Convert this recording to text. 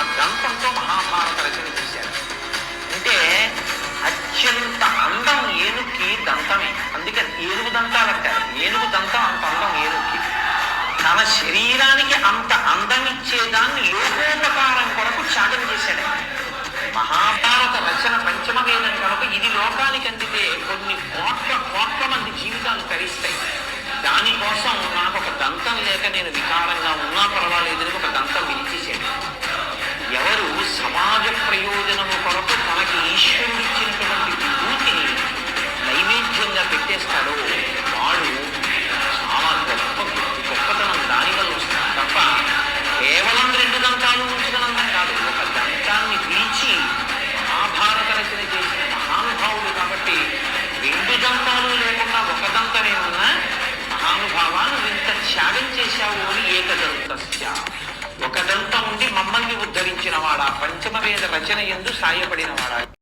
ఆ దంతంతో మహాభారత రచన చేశారు అంటే అత్యంత అందం ఏనుక్కి దంతమే. అందుకని ఏనుగు దంతాలు అంటారు ఏనుగు దంతం అంత అందం ఏనుక్కి తన శరీరానికి అంత రెండు దంతాలు లేకుండా ఒక దంతమేమన్నా మహానుభావాలు ఇంత త్యాగం చేశావు అని ఏకదంతస్య. ఒక దంతం ఉండి మమ్మల్ని ఉద్ధరించిన వాడా పంచమవేద రచన ఎందు సాయపడినవాడా?